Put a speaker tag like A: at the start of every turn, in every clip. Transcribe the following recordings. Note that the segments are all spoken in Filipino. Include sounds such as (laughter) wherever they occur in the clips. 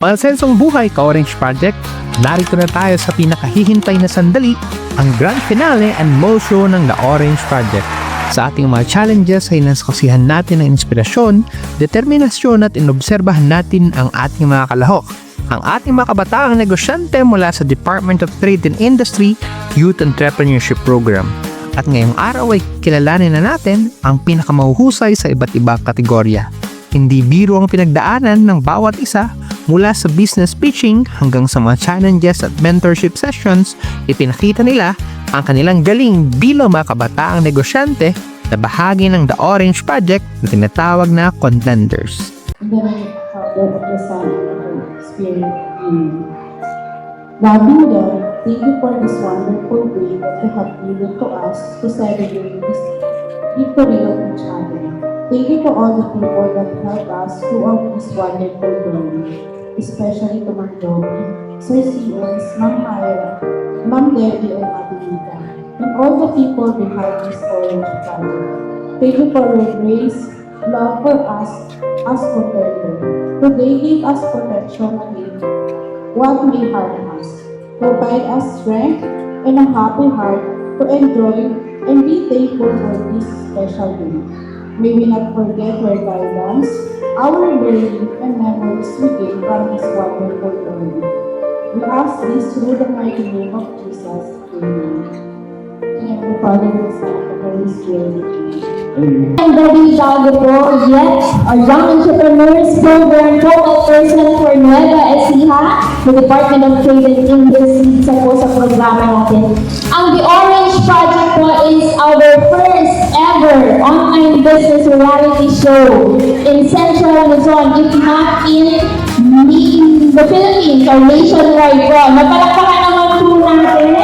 A: Mansensong buhay ka-Orange Project, narito na tayo sa pinakahihintay na sandali, ang grand finale and most show ng The Orange Project. Sa ating mga challenges ay nasaksihan natin ang inspirasyon, determinasyon at inobserbahan natin ang ating mga kalahok. Ang ating mga kabataang negosyante mula sa Department of Trade and Industry Youth Entrepreneurship Program. At ngayong araw ay kilalanin na natin ang pinakamahuhusay sa iba't ibang kategorya. Hindi biro ang pinagdaanan ng bawat isa mula sa business pitching hanggang sa mga challenges at mentorship sessions, ipinakita nila ang kanilang galing bilang mga kabataang negosyante na bahagi ng The Orange Project na tinatawag na contenders.
B: Now, Buddha, thank you for this wonderful day that you have given to us to celebrate this victory of each other. Thank you to all the people that helped us throughout this wonderful journey, especially to Ma'am Joby, Sir Sios, Ma'am Myra, Ma'am Debbie, and Ate Lita, and all the people behind this orange project. Thank you for your grace, love for us, as protector. Today give us protection against what may harm us. Provide us strength and a happy heart to enjoy and be thankful for this special day. May we not forget your guidance, our learning, and memories we gain from this wonderful journey. We ask this through the mighty name of Jesus. Amen. And the Father, the Son, and the Holy Spirit. Amen.
C: I'm Debbie Jagapo, yet a young entrepreneurs program focal person for Nueva Ecija, the Department of Trade and Industry sa po sa programa natin. Ang The Orange Project po is our first ever online business reality show in Central Luzon, if not in, the Philippines or nationwide po. Napalakpakan naman po natin.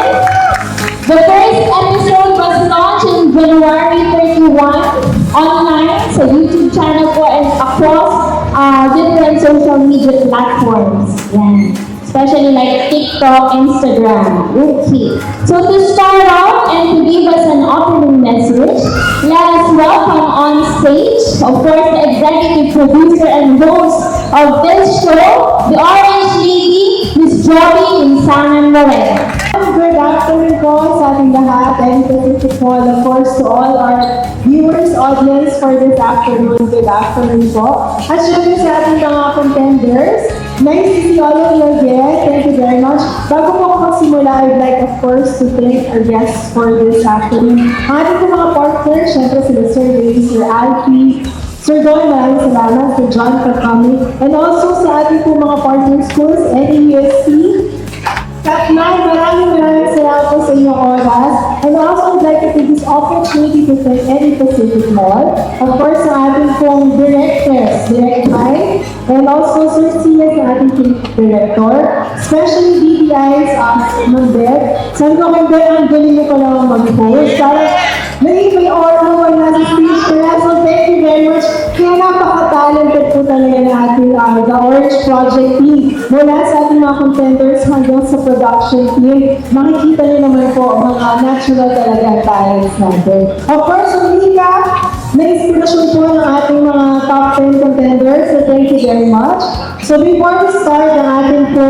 C: The first episode was launched in January 31 online sa YouTube channel po and across uh, different social media platforms. Yan. Especially like TikTok, Instagram. Okay. So to start off and to give us an opening message, let us welcome on stage, of course, the executive producer and host of this show, the Orange Lady, Miss Joey Insanan Moreno.
B: Good afternoon po sa ating lahat and specific po, of course, to all our viewers, audience for this afternoon. Good afternoon po. At syempre sa ating mga contenders, nice to see all of you again. Thank you very much. Bago po ako magsimula, I'd like, of course, to thank our guests for this afternoon. Ang ating po mga partners, syempre sila Sir Ray, Sir Alfie, Sir Don, maraming salamat. Sir John coming. And also sa ating po mga partner schools, NEUSC, Katnay, maraming maraming salamat opportunity to thank Eddie Pacific Mall. Of course, sa ating pong directors, Direct Mike, and also Sir Sia sa ating director. Especially DBI's uh, Ma'am Beth. Sabi ko Beth, ang galing mo pala mag-host. Parang, aura mo pag nasa speech ka na. So, thank you very much. Kaya napaka-talented po talaga na ating uh, The Orange Project team. Mula sa ating mga contenders hanggang sa production team, makikita niyo naman po mga natural talaga talents natin. Of course, hindi ka na-inspirasyon po ng ating mga top 10 contenders. So, thank you very much. So, before we start, ang ating po,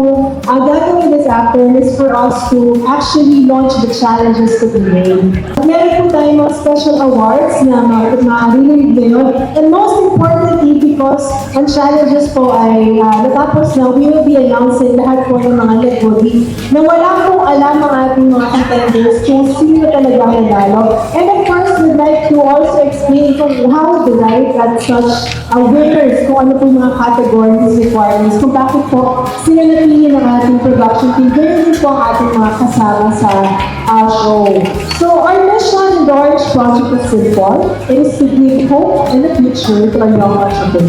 B: ang gagawin this afternoon is for us to actually launch the challenges to be made. Meron po tayong mga special awards na ma- ma-release ngayon. And most importantly, because ang challenges po ay uh, natapos na, we will be announcing lahat po ng mga nag-body na wala pong alam ang ating mga contenders kung sino talaga ang nanalo. And of course, we'd like to also explain kung how right at such uh, winners, kung ano po yung mga categories, requirements, kung bakit po sila napili ng ating production team. Ganyan din po ang ating mga kasama sa uh, show. So, our mission in the Orange Project is simple. It is to give hope in the future to our young entrepreneurs.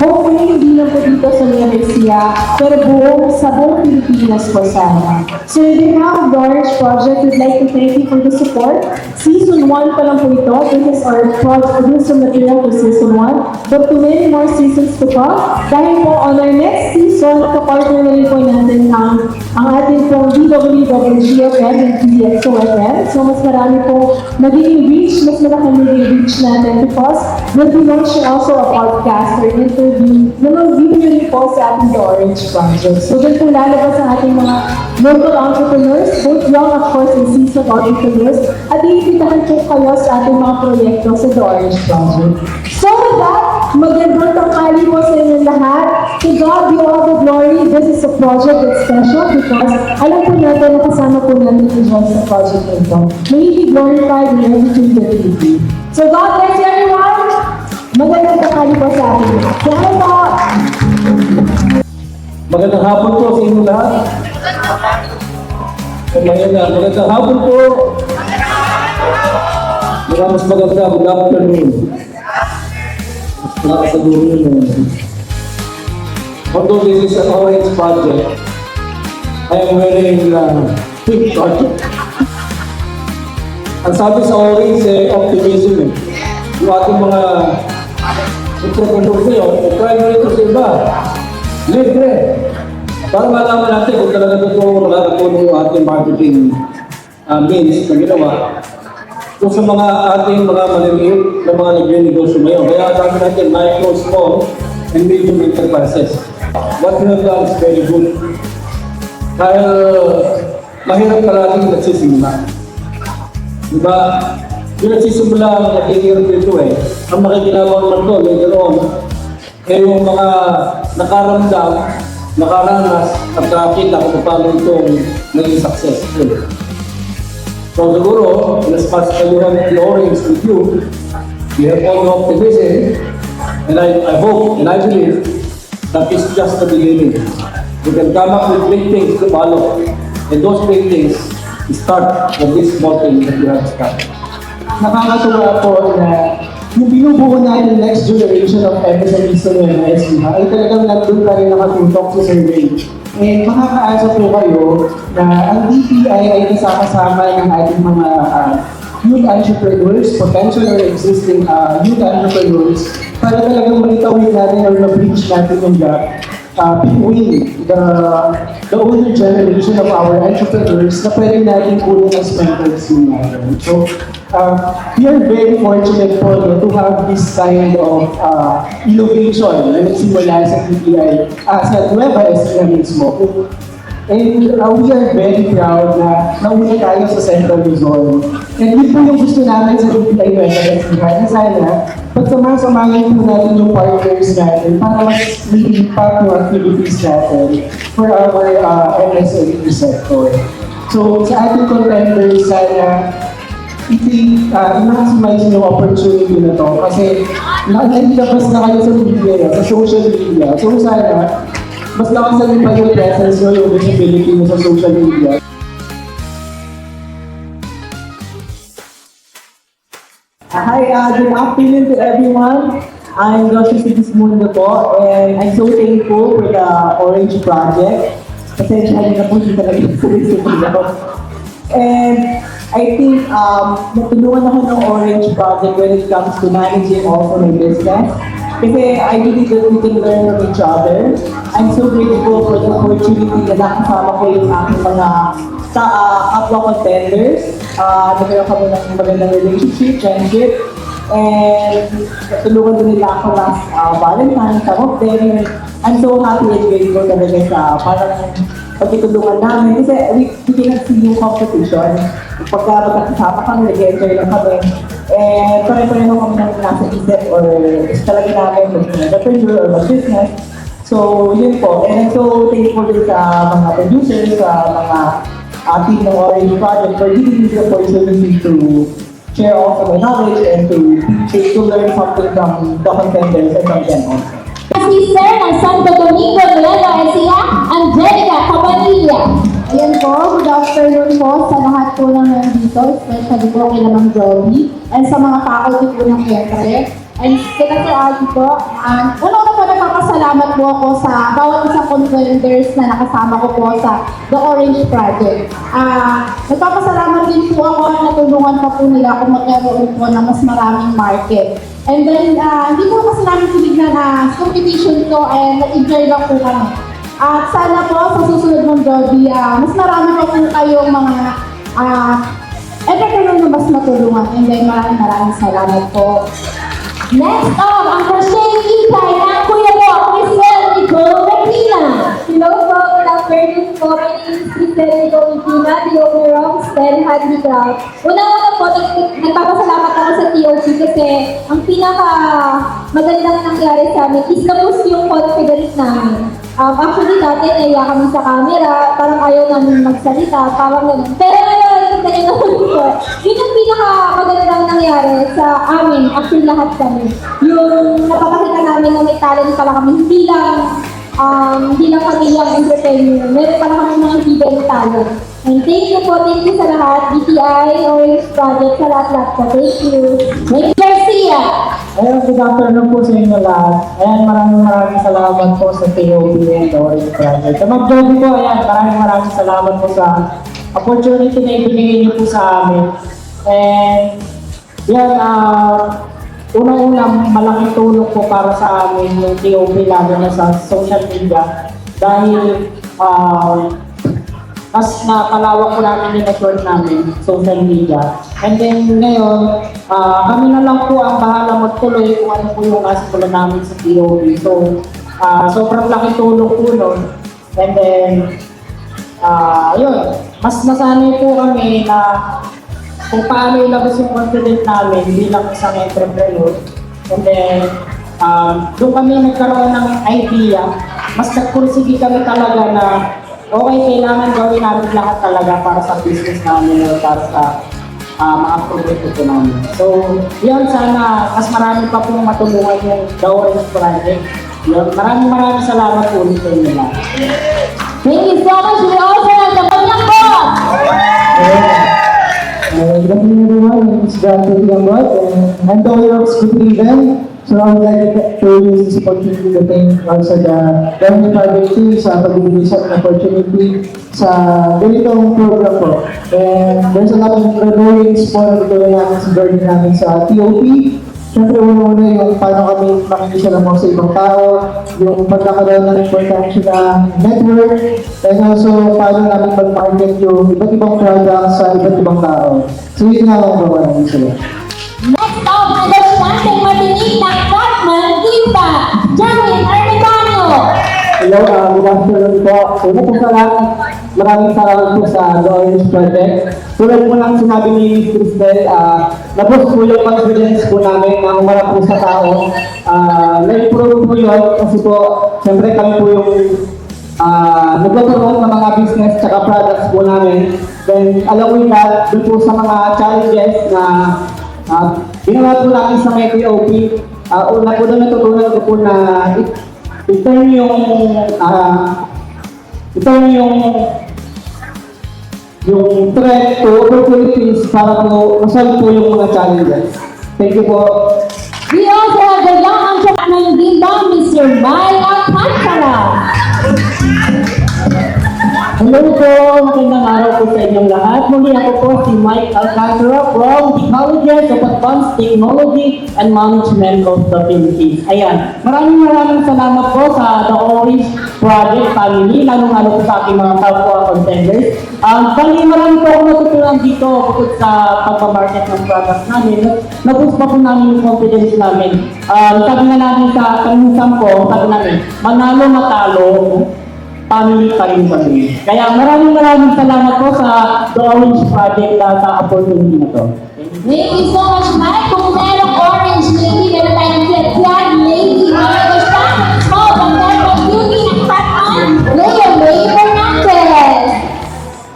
B: Hopefully, hindi lang po dito sa Nueva Ecija, pero buong sa buong Pilipinas po sana. So, in behalf of the Orange Project, we'd like to thank you for the support. Season 1 pa lang po ito. This is our project, this is material for season 1. But to many more seasons to come, dahil po on our next season, kapartner na rin po natin ang, ang ating pong DWWGFM and PXOFM. So mas marami po nagiging reach, mas malaki nagiging reach natin because we'll be launching also a podcast or interview na mag-video po sa ating The Orange Project. So po lalabas ang ating mga local entrepreneurs, both young of course and seasoned entrepreneurs, at iimbitahan po kayo sa ating mga proyekto sa The Orange Project. So with that, magandang tanghali po sa inyo lahat. To God be all the glory. This is a project that's special because alam po natin na kasama po natin si Diyos sa project na ito. May He be glorified in everything that we do. So God bless you everyone. Magandang tanghali po sa atin. Salamat po.
D: Magandang hapon po sa inyo lahat. Magandang, magandang hapon po. Mga mas maganda, good afternoon. Nakasaguro yun. eh. Although this is an orange project, I am wearing uh, pink project. Ang sabi sa orange, eh, optimism eh. Yung ating mga entrepreneur sa'yo, primary ito sa iba. Libre. Para malaman natin kung talaga totoo nakakatulong yung ating marketing uh, means na ginawa. Kung sa mga ating mga maliliit na mga nagre-negosyo ngayon. Kaya sabi natin micro, small, and medium enterprises. What you have done is very good. Dahil mahirap talagang nagsisimula. Diba? Yung nagsisimula ang nakikirap dito eh. Ang makikinabang man to, later on, eh yung mga nakaramdam, nakaranas, at nakakita kung paano itong naging successful. So siguro, in as much as you have the orange with you, you have all the optimism, and I, I hope and I believe that it's just the beginning. You can come up with big things to follow, and those big things start from this small thing that you have started.
E: Nakakatuwa po na yung binubuo natin next generation of MSMEs sa Nueva Ecija ay talagang nandun pa rin nakatutok sa survey. And makakaasa po kayo na ang DTI ay kasama ng ating mga ah, youth entrepreneurs, potential or existing ah, youth entrepreneurs para talagang maitawid natin or ma-bridge natin yung gap uh, between the the older generation of our entrepreneurs na pwede natin kunin as mentors din natin. So, uh, we are very fortunate po no, to have this kind of uh, innovation na nagsimula sa TTI, uh, sa Nueva Ecija mismo. And uh, we are very proud na nauna tayo sa Central Luzon. And yun po yung gusto namin sa Nueva Ecija na sana pagsama-samahin po natin yung partners natin para mas may impact yung activities natin for our uh, MSME sector. So sa ating contenders, sana i- uh, i-maximize yung opportunity na to kasi na nailabas na kayo sa media, sa social media. So sana, mas yung presence nyo, yung visibility nyo sa social media.
B: Hi, uh, good afternoon to everyone. I'm Joshua Sigismundo po, and I'm so thankful for the Orange Project. Pasensya na po siya talaga (laughs) sa ko. And I think um, natulungan ako ng Orange Project when it comes to managing also my business. Kasi I believe that we can learn from each other. I'm so grateful for the opportunity na nakasama ko yung aking mga sa uh, kapwa contenders. Uh, nagkaroon kami ng magandang relationship, friendship. And tulungan din nila ako last uh, Valentine, some of them. I'm so happy and grateful talaga sa parang pagtutulungan namin. Kasi we, we cannot see yung competition. Pagka magkakasama kami, nag-enjoy lang kami. And pare-pareho kami ng nasa isip or talaga namin maging entrepreneur or mag-business. So, yun po. And I'm so thankful din sa mga producers, sa mga uh, team ng Orange Project for giving me the opportunity to share also my knowledge and to to learn something from the contenders and from them also.
C: Sister ng Santo Domingo, Nueva Ecija, Angelica Cabanilla.
F: Ayan po, good afternoon po sa lahat po ng nandito, especially po kay Lamang Joby, and sa mga faculty po ng Kentare. And kina Sir Aldi po, um, una-una po nagpapasalamat po ako sa bawat isang contenders na nakasama ko po sa The Orange Project. Ah, nagpapasalamat din po ako na natulungan pa po nila ako magkaroon po ng mas maraming market. And then, ah, hindi po kasi namin tinignan na competition to and nag-enjoy lang po kami. At sana po sa susunod mong Joby, ah, mas marami pa po kayong mga ah, entrepreneur na mas matulungan. And then maraming maraming salamat po.
G: Next up, ang crochet ikay ng kuya mo, Crisel Nicole Medina.
C: Hello po, good afternoon po. My name is Cristel Nicolina, the owner of Stel Handicraft. Una-una po, nag- nagpapasalamat sa TOP kasi ang pinaka magandang nangyari sa amin is na-boost yung confidence namin. Um, actually, dati naiya kami sa camera, parang ayaw namin magsalita, parang ganun. Pero ngayon, ganyan naman po. Yun yung pinaka magandang nangyari sa amin, actually lahat kami. Yung napapakita namin na may talent pala kami, hindi lang um, hindi lang kami yung entertainer. Meron pala kami mga hidden talent. And thank you po, thank you sa lahat. BTI, Orange Project, sa lahat-lahat po. Thank you.
G: Nick Garcia.
E: Ayun, good afternoon po sa inyo lahat. Ayan, maraming maraming salamat po sa TOP and Orange Project. Sa mag-jogi po, ayan, maraming maraming salamat po sa opportunity na ibinigay niyo po sa amin. And, yan, ah, unang-una, malaking tulong po para sa amin yung TOP lalo na sa social media. Dahil, ah, mas napalawak po namin yung network namin, social media. And then ngayon, ah, kami na lang po ang bahala magtuloy kung ano po yung nasimulan namin sa TOB. So, ah, sobrang laking tulong po nun. And then, ah, yun, mas nasanay po kami na kung paano ilabas yung confidence namin bilang isang entrepreneur. And then, um, doon kami nagkaroon ng idea, mas nagpursige kami talaga na okay, kailangan gawin namin lahat talaga para sa business namin or para sa ah, mga produkto po namin. So, yun, sana mas marami pa pong matulungan yung The Orange Project. Yun, maraming maraming salamat po ulit sa inyo lahat.
G: Thank you so much. We also have the Kanyang Boss.
E: Uh, good afternoon everyone, my name is Dr. Gambot and I'm the owner of Scooping Event. So I like to use this opportunity to thank also the Government Project Team sa pagbibigay sa opportunity sa ganitong program po. And there's a lot of rewards po na namin sa journey namin sa TOP. Siyempre, una-una yung paano kami makikisya mo sa ibang tao, yung pagkakaroon ng importansya ng network, and also paano namin mag-market yung iba't ibang products sa iba't ibang tao. So yun nga lang po maraming.
G: Ang Dashante Martinique ng Frontman, Kita. Jerwin Armendano.
E: Hello, uh, good afternoon po. Una po sa lahat, maraming salamat po sa The Orange Project. Tulad po lang sinabi ni Cristel, uh, nabos po yung confidence po namin na umarap po sa tao. Uh, Na-improve po yun kasi po, siyempre kami po yung uh, nagtuturuan ng mga business tsaka products po namin. Then, along with that, doon po sa mga challenges na uh, ginawa po namin sa may POP, uh, una po doon natutunan ko po na i-turn yung ah i-turn yung yung threat to opportunities para po masolve po yung mga challenges. Thank you po.
G: We also have the young entrepreneur ng Dindang, Mr. Mai Alcantara.
E: Hello po, magandang araw po sa inyong lahat. Muli ako po si Mike Alcantara from the Colleges of Advanced Technology and Management of the Philippines. Ayan, maraming maraming salamat po sa The Orange Project family, lalong-lalo po sa aking mga kapwa contenders. Um, bali, marami po ako natutunan dito bukod sa pagpamarket ng products namin. Naboost pa po namin yung confidence namin. Um, sabi na namin sa kanusan ko, sabi namin, manalo matalo, family pa rin kami. Kaya maraming maraming salamat po sa The Orange Project na sa opportunity na to.
G: Thank you so much, Mike. Kung merong orange lady, meron tayong flag flag lady. Mga Dashante mo, ang meron beauty ng Frontman, Leia May Fernandez.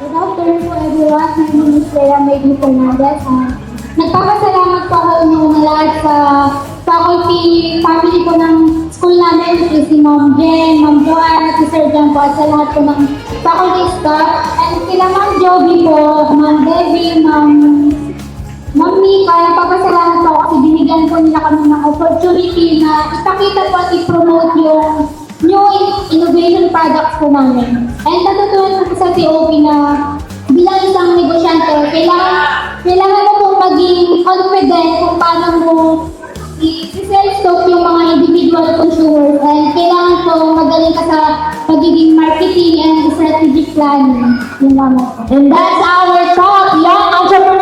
C: Good afternoon po everyone. My name is Leia Maydi Fernandez. Uh, nagpapasalamat po ako una lahat sa faculty, family po ng school namin, is si Ma'am Jen, Ma'am Juan, at si Sir Jan po, at sa lahat po ng faculty staff. And kila Ma'am Joby po, Ma'am Debbie, Ma'am Ma'am Mika, nagpapasalamat po kasi binigyan po nila kami ng opportunity na ipakita po at i-promote yung new in- innovation products po namin. And natutunan po sa TOP na bilang isang negosyante, kailangan, kailangan mo pong maging confident kung paano mo i-sell stock yung individual consumers and kailangan po magaling ka sa pagiging marketing and strategic planning. Yung mga And that's our top young entrepreneurs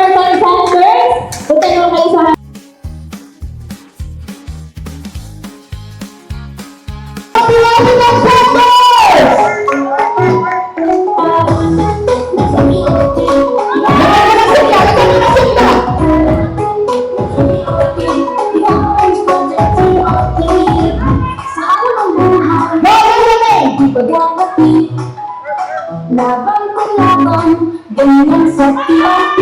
H: ganyan sa TOP,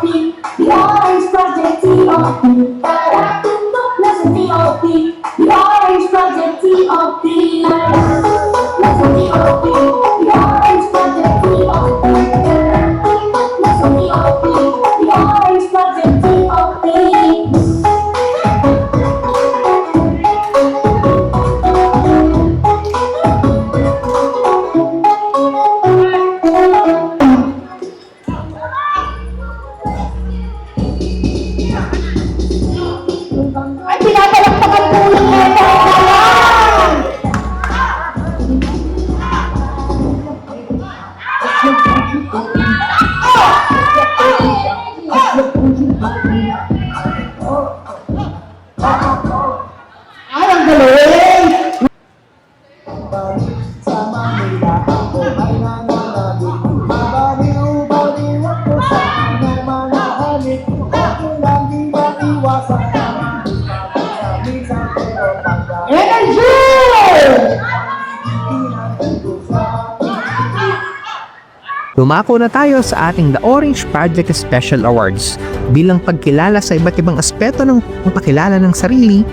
H: TOP, the Orange Project TOP.
A: Lumako na tayo sa ating The Orange Project Special Awards bilang pagkilala sa iba't ibang aspeto ng pakilala ng sarili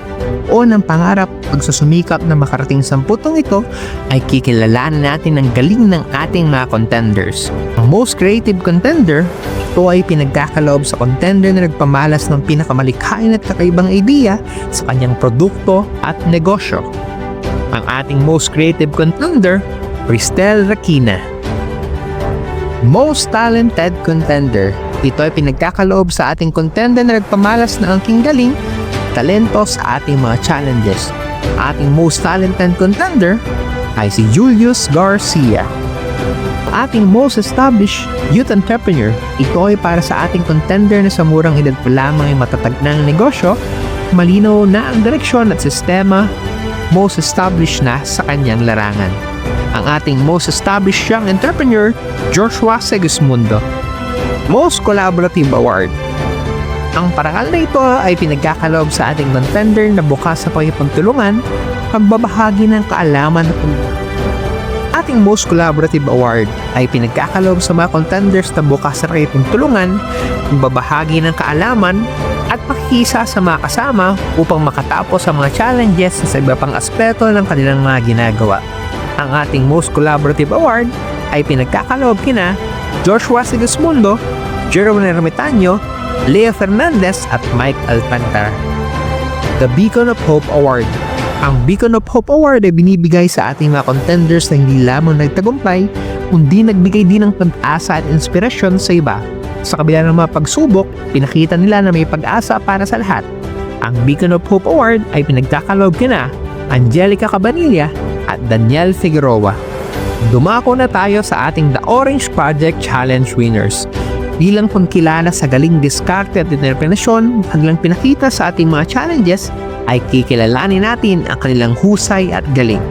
A: o ng pangarap pagsusumikap na makarating sa putong ito ay kikilalanan natin ang galing ng ating mga contenders. Ang most creative contender, ito ay pinagkakaloob sa contender na nagpamalas ng pinakamalikhain at kakaibang idea sa kanyang produkto at negosyo. Ang ating most creative contender, Cristel Rakina. Most Talented Contender. Ito ay pinagkakaloob sa ating contender na nagpamalas na angking galing, talento sa ating mga challenges. Ating most talented contender ay si Julius Garcia. Ating most established youth entrepreneur, ito ay para sa ating contender na sa murang edad pa lamang ay matatag ang negosyo, malinaw na ang direksyon at sistema, most established na sa kanyang larangan ang ating most established young entrepreneur, Joshua Segismundo. Most Collaborative Award. Ang parangal na ito ay pinagkakaloob sa ating contender na bukas sa pagkipagtulungan, pagbabahagi ng kaalaman at Ating Most Collaborative Award ay pinagkakaloob sa mga contenders na bukas sa tulungan, pagbabahagi ng kaalaman, at makikisa sa mga kasama upang makatapos sa mga challenges sa iba pang aspeto ng kanilang mga ginagawa. Ang ating Most Collaborative Award ay pinagkakaloob kina Joshua Sigismundo, Jerome Ermitaño, Lea Fernandez at Mike Alcantara. The Beacon of Hope Award Ang Beacon of Hope Award ay binibigay sa ating mga contenders na hindi lamang nagtagumpay, kundi nagbigay din ng pag-asa at inspirasyon sa iba. Sa kabila ng mga pagsubok, pinakita nila na may pag-asa para sa lahat. Ang Beacon of Hope Award ay pinagkakaloob kina Angelica Cabanilla at Daniel Figueroa. Dumako na tayo sa ating The Orange Project Challenge winners. Bilang pagkilala sa galing diskarte at determinasyon kanilang pinakita sa ating mga challenges, ay kikilalanin natin ang kanilang husay at galing.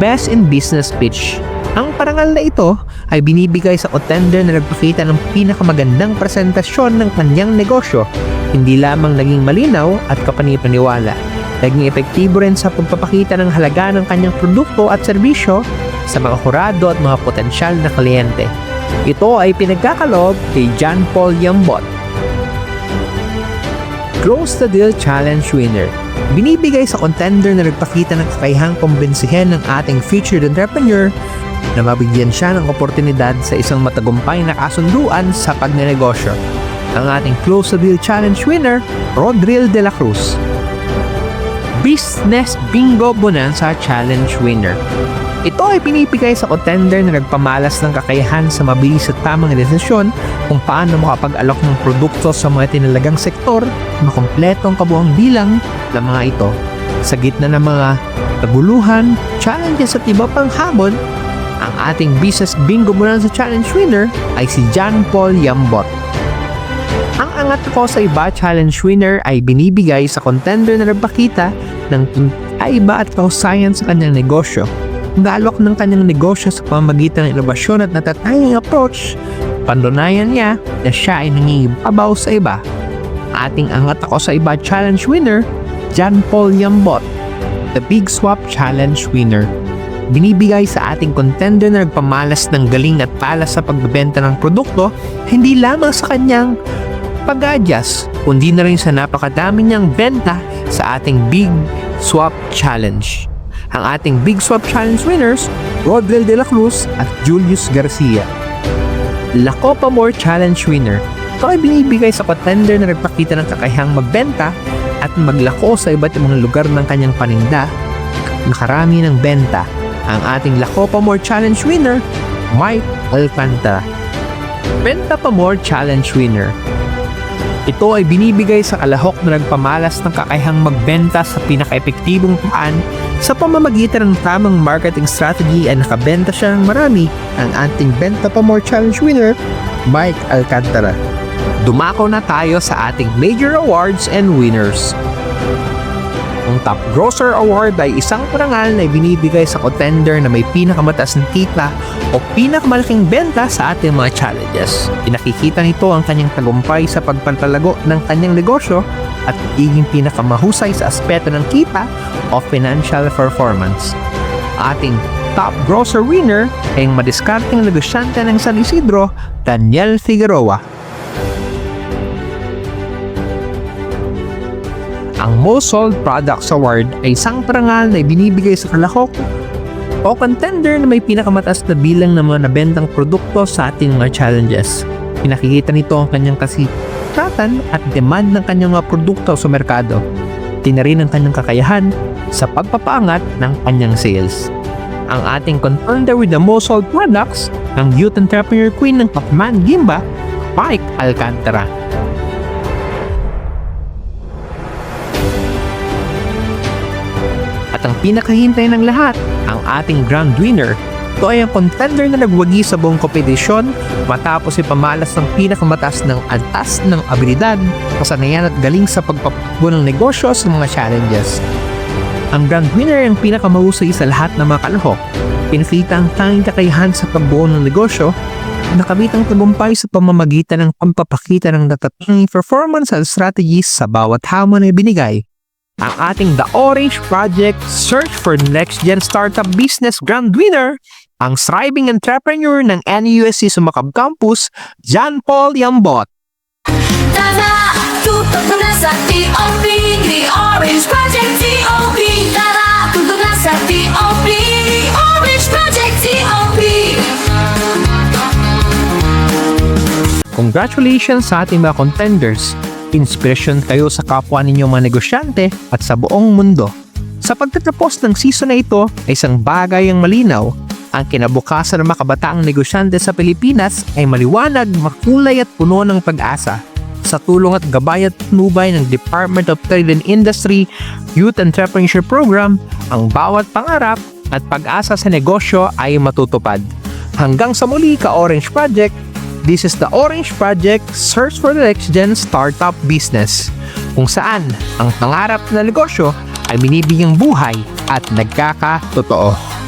A: Best in Business Pitch Ang parangal na ito ay binibigay sa contender na nagpakita ng pinakamagandang presentasyon ng kanyang negosyo, hindi lamang naging malinaw at kapanipaniwala, naging epektibo rin sa pagpapakita ng halaga ng kanyang produkto at serbisyo sa mga kurado at mga potensyal na kliyente. Ito ay pinagkakaloob kay John Paul Yambot. Close the Deal Challenge winner. Binibigay sa contender na nagpakita ng kakayahang kumbinsihin ng ating featured entrepreneur na mabigyan siya ng oportunidad sa isang matagumpay na kasunduan sa pagnenegosyo. Ang ating Close the Deal Challenge winner, Rodril de la Cruz. Business Bingo Bonanza Challenge winner. Ito ay pinipigay sa contender na nagpamalas ng kakayahan sa mabilis at tamang desisyon kung paano makapag-alok ng produkto sa mga tinalagang sektor na kompletong kabuang bilang ng mga ito. Sa gitna ng mga kaguluhan, challenges at iba pang hamon, ang ating Business Bingo Bonanza Challenge winner ay si John Paul Yambot. Ang angat ko sa iba challenge winner ay binibigay sa contender na nagpakita ng kaiba at kahusayan sa kanyang negosyo. Dalok ng kanyang negosyo sa pamamagitan ng inobasyon at natatanging approach, pandunayan niya na siya ay nangingibabaw sa iba. Ating angat ako sa iba challenge winner, John Paul Yambot, the Big Swap Challenge winner. Binibigay sa ating contender na nagpamalas ng galing at palas sa pagbebenta ng produkto, hindi lamang sa kanyang pag-adjust, kundi na rin sa napakadami niyang benta sa ating Big Swap Challenge. Ang ating Big Swap Challenge winners, Rodrel de la Cruz at Julius Garcia. La Copa More Challenge winner. Ito ay binibigay sa contender na nagpakita ng kakayahang magbenta at maglako sa iba't ibang lugar ng kanyang paninda. Nakarami ng benta. Ang ating La Copa More Challenge winner, Mike Alcantara. Benta pa More Challenge winner. Ito ay binibigay sa kalahok na nagpamalas ng kakayahang magbenta sa pinaka-epektibong paraan sa pamamagitan ng tamang marketing strategy at nakabenta siya ng marami ang ating Benta Pa More Challenge winner, Mike Alcantara. Dumako na tayo sa ating major awards and winners. Ang Top Grosser Award ay isang parangal na binibigay sa contender na may pinakamataas na kita o pinakamalaking benta sa ating mga challenges. Pinakikita nito ang kanyang tagumpay sa pagpantalago ng kanyang negosyo at pagiging pinakamahusay sa aspeto ng kita o financial performance. Ating top grosser winner ay ang madiskarteng negosyante ng San Isidro, Daniel Figueroa. Ang Most Sold Products Award ay isang parangal na ibinibigay sa kalahok o contender na may pinakamataas na bilang ng mga nabentang produkto sa ating mga challenges. Pinakikita nito ang kanyang kasikatan at demand ng kanyang mga produkto sa merkado. Tinarin ang kanyang kakayahan sa pagpapaangat ng kanyang sales. Ang ating contender with the most sold products, ang Youth Entrepreneur Queen ng Pacman Gimba, Mike Alcantara. Ang pinakahintay ng lahat, ang ating grand winner. Ito ay ang contender na nagwagi sa buong kompetisyon matapos ipamalas ng pinakamataas ng antas ng abilidad, kasanayan at galing sa pagpapago ng negosyo sa mga challenges. Ang grand winner ay ang pinakamahusay sa lahat ng mga kalahok. Pinakita ang tanging kakayahan sa pagbuo ng negosyo nakamit ang tagumpay sa pamamagitan ng pagpapakita ng natatanging performance at strategies sa bawat hamon na binigay ang ating The Orange Project Search for Next Gen Startup Business Grand Winner, ang thriving entrepreneur ng NUSC Sumakab Campus, John Paul Yambot.
I: Tara, tutok na sa TOP The Orange Project TOP Tara, tutok na sa TOP Orange Project TOP
A: Congratulations sa ating mga contenders. Inspirasyon kayo sa kapwa ninyong mga negosyante at sa buong mundo. Sa pagtatapos ng season na ito ay isang bagay ang malinaw. Ang kinabukasan ng mga kabataang negosyante sa Pilipinas ay maliwanag, makulay at puno ng pag-asa. Sa tulong at gabay at nubay ng Department of Trade and Industry Youth Entrepreneurship Program, ang bawat pangarap at pag-asa sa negosyo ay matutupad. Hanggang sa muli ka Orange Project, This is the Orange Project Search for the Next Gen Startup Business kung saan ang pangarap na negosyo ay binibigyang buhay at nagkakatotoo.